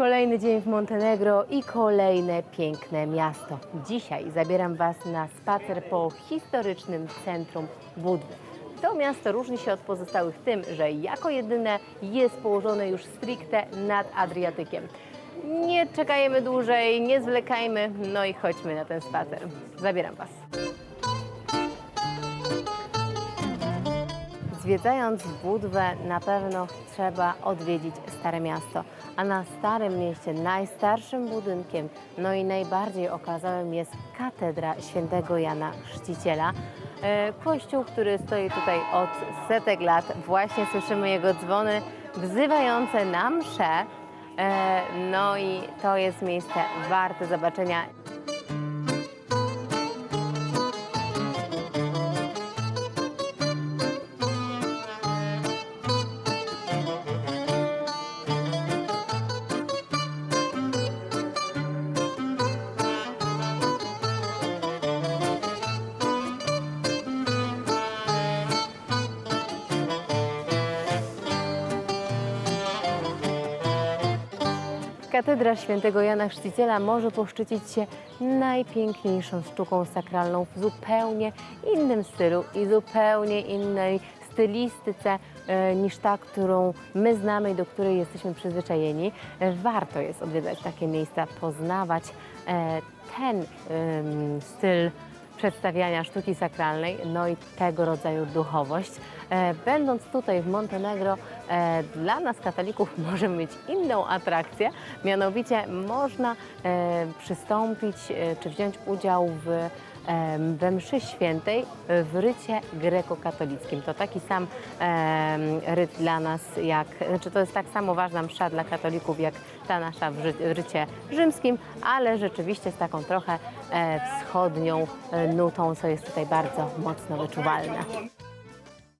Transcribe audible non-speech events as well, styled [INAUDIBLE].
Kolejny dzień w Montenegro i kolejne piękne miasto. Dzisiaj zabieram Was na spacer po historycznym centrum Budwy. To miasto różni się od pozostałych tym, że jako jedyne jest położone już stricte nad Adriatykiem. Nie czekajmy dłużej, nie zwlekajmy, no i chodźmy na ten spacer. Zabieram Was. Zwiedzając Budwę na pewno trzeba odwiedzić Stare Miasto. A na Starym Mieście najstarszym budynkiem, no i najbardziej okazałym jest Katedra Świętego Jana Chrzciciela. E, Kościół, który stoi tutaj od setek lat. Właśnie słyszymy jego dzwony wzywające na mszę. E, No i to jest miejsce warte zobaczenia. Katedra Świętego Jana Chrzciciela może poszczycić się najpiękniejszą sztuką sakralną w zupełnie innym stylu i zupełnie innej stylistyce e, niż ta, którą my znamy i do której jesteśmy przyzwyczajeni. Warto jest odwiedzać takie miejsca, poznawać e, ten styl przedstawiania sztuki sakralnej, no i tego rodzaju duchowość. E, Będąc tutaj w Montenegro, e, dla nas katolików [LAUGHS] możemy mieć inną atrakcję, mianowicie można e, przystąpić czy wziąć udział w we mszy świętej w rycie grekokatolickim. To taki sam ryt dla nas, jak, znaczy to jest tak samo ważna msza dla katolików, jak ta nasza w rycie rzymskim, ale rzeczywiście z taką trochę e, wschodnią e, nutą, co jest tutaj bardzo mocno wyczuwalne.